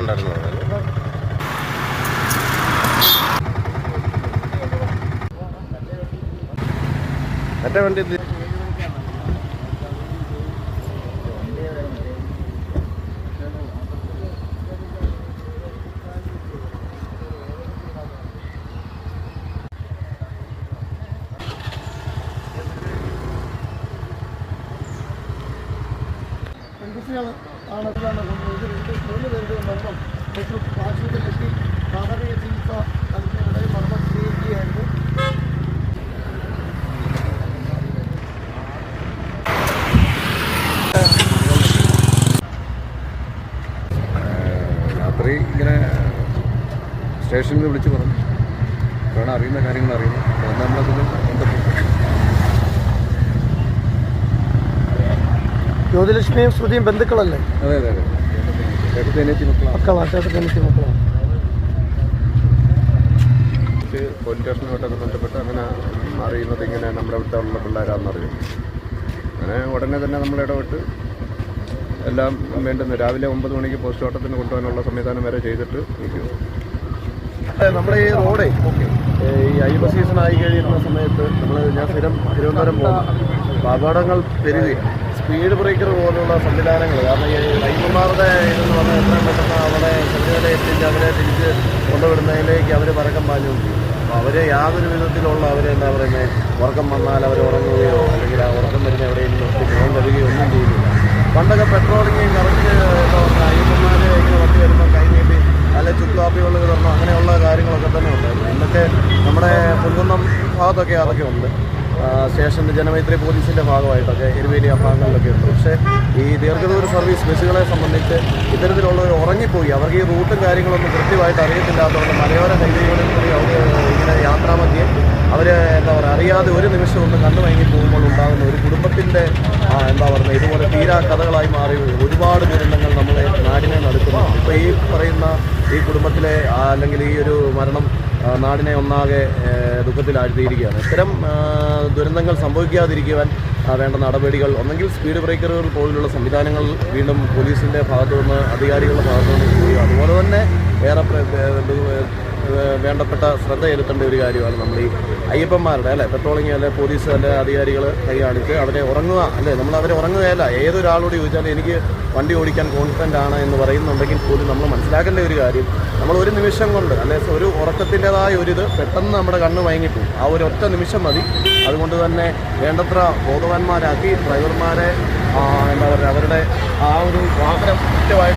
ഉണ്ടായിരുന്നു അവിടെ. മറ്റേ രാത്രി ഇങ്ങനെ സ്റ്റേഷനിൽ വിളിച്ച് പറഞ്ഞു. അറിയുന്ന കാര്യങ്ങൾ അറിയുന്നു ബന്ധപ്പെട്ടു ജ്യോതിലക്ഷ്മിയും ശ്രുതിയും ബന്ധുക്കളല്ലേ? അതെ അതെ മക്കളാണ് മക്കളാ. ചേട്ടൻ എനിക്ക് മക്കളാണ് പോലീസ് സ്റ്റേഷനുമായിട്ടൊക്കെ ബന്ധപ്പെട്ട് അങ്ങനെ അറിയുന്നത് ഇങ്ങനെ നമ്മുടെ ഇവിടുത്തെ ഉള്ള പിള്ളേരാണെന്ന് അങ്ങനെ ഉടനെ തന്നെ നമ്മൾ ഇടപെട്ട് എല്ലാം വേണ്ടുന്ന രാവിലെ ഒമ്പത് മണിക്ക് പോസ്റ്റ്മോർട്ടത്തിന് കൊണ്ടുപോകാനുള്ള സംവിധാനം വരെ ചെയ്തിട്ട് നിൽക്കും നമ്മുടെ ഈ റോഡേ ഈ അയ്യപ്പ സീസൺ ആയി കഴിയുന്ന സമയത്ത് നമ്മൾ ഞാൻ സ്ഥിരം തിരുവനന്തപുരം പോകും അപകടങ്ങൾ പെരുകുകയും സ്പീഡ് ബ്രേക്കർ പോലുള്ള സംവിധാനങ്ങൾ കാരണം ഈ ഡ്രൈവർമാരുടെ ഇതെന്ന് പറഞ്ഞാൽ എത്രയും പെട്ടെന്ന് അവിടെ ശബരിമല എത്തിച്ച് അവരെ തിരിച്ച് കൊണ്ടുവിടുന്നതിലേക്ക് അവർ പരക്കം പാഞ്ഞു അപ്പോൾ അവരെ യാതൊരു വിധത്തിലുള്ള അവരെ എന്താ പറയുന്നത് ഉറക്കം വന്നാൽ അവർ ഉറങ്ങുകയോ അല്ലെങ്കിൽ ആ ഉറക്കം വരുന്ന എവിടെയെങ്കിലും നിർത്തി പോകാൻ വരികയോ ഒന്നും ചെയ്യുന്നില്ല. പണ്ടൊക്കെ പെട്രോളിങ്ങും കറക്റ്റ് എന്താ പറയുക അയ്യപ്പന്മാരെ ഇങ്ങനെ വണ്ടി വരുമ്പോൾ കൈ നീട്ടി അല്ലെ ചുക്കാപ്പി വെള്ളം വിതരണം അങ്ങനെയുള്ള കാര്യങ്ങളൊക്കെ തന്നെ ഉണ്ടായിരുന്നു. ഇന്നൊക്കെ നമ്മുടെ പുൽകുന്നം ഭാഗത്തൊക്കെ അതൊക്കെ ഉണ്ട്. ആ, സ്റ്റേഷന്റെ ജനമൈത്രി പോലീസിന്റെ ഭാഗമായിട്ടൊക്കെ എരുവേലി ആ ഭാഗങ്ങളിലൊക്കെ ഉണ്ട്. പക്ഷേ ഈ ദീർഘദൂര സർവീസ് ബസ്സുകളെ സംബന്ധിച്ച് ഇത്തരത്തിലുള്ളവർ ഉറങ്ങിപ്പോയി. അവർക്ക് ഈ റൂട്ടും കാര്യങ്ങളൊന്നും കൃത്യമായിട്ട് അറിയത്തില്ലാത്തതുകൊണ്ട് മലയോര ഹൈവേകളിൽ കൂടി അവർ ഇങ്ങനെ യാത്രാമധ്യേ അവർ എന്താ പറയുക അറിയാതെ ഒരു നിമിഷം ഒന്ന് കണ്ണു വൈകി പോകുമ്പോൾ ഉണ്ടാകുന്ന ഒരു കുടുംബത്തിന്റെ എന്താ പറയുക ഇതുപോലെ തീരാ കഥകളായി മാറി ഒരുപാട് ദുരന്തങ്ങൾ നമ്മളെ നാടിനെ നടക്കുന്നു ഇപ്പോൾ ഈ പറയുന്ന ഈ കുടുംബത്തിലെ അല്ലെങ്കിൽ ഈ ഒരു മരണം നാടിനെ ഒന്നാകെ ദുഃഖത്തിലാഴ്ത്തിയിരിക്കുകയാണ്. ഇത്തരം ദുരന്തങ്ങൾ സംഭവിക്കാതിരിക്കുവാൻ വേണ്ട നടപടികൾ ഒന്നെങ്കിൽ സ്പീഡ് ബ്രേക്കറുകൾ പോലുള്ള സംവിധാനങ്ങൾ വീണ്ടും പോലീസിന്റെ ഭാഗത്തു നിന്ന് അധികാരികളുടെ ഭാഗത്തു നിന്ന് ചെയ്യുക. അതുപോലെ തന്നെ ഏറെ വേണ്ടപ്പെട്ട ശ്രദ്ധ ചെലുത്തേണ്ട ഒരു കാര്യമാണ് നമ്മൾ ഈ അയ്യപ്പന്മാരുടെ അല്ലെ? പെട്രോളിങ് അല്ലെ പോലീസ് അല്ലെ അധികാരികൾ കൈ കാണിച്ച് അവരെ ഉറങ്ങുക അല്ലെ? നമ്മൾ അവരെ ഉറങ്ങുകയല്ല. ഏതൊരാളോട് ചോദിച്ചാലും എനിക്ക് വണ്ടി ഓടിക്കാൻ കോൺഫിഡന്റ് ആണ് എന്ന് പറയുന്നുണ്ടെങ്കിൽ പോലും നമ്മൾ മനസ്സിലാക്കേണ്ട ഒരു കാര്യം നമ്മൾ ഒരു നിമിഷം കൊണ്ട് അല്ലെ ഒരു ഉറക്കത്തിന്റെതായ ഒരു ഇത് പെട്ടെന്ന് നമ്മുടെ കണ്ണ് മയങ്ങിപ്പോകും ആ ഒരു ഒറ്റ നിമിഷം മതി. അതുകൊണ്ട് തന്നെ വേണ്ടത്ര ബോധവാന്മാരാക്കി ഡ്രൈവർമാരെ എന്താ പറയുക അവരുടെ ആ ഒരു വാഹനം കൃത്യമായിട്ട്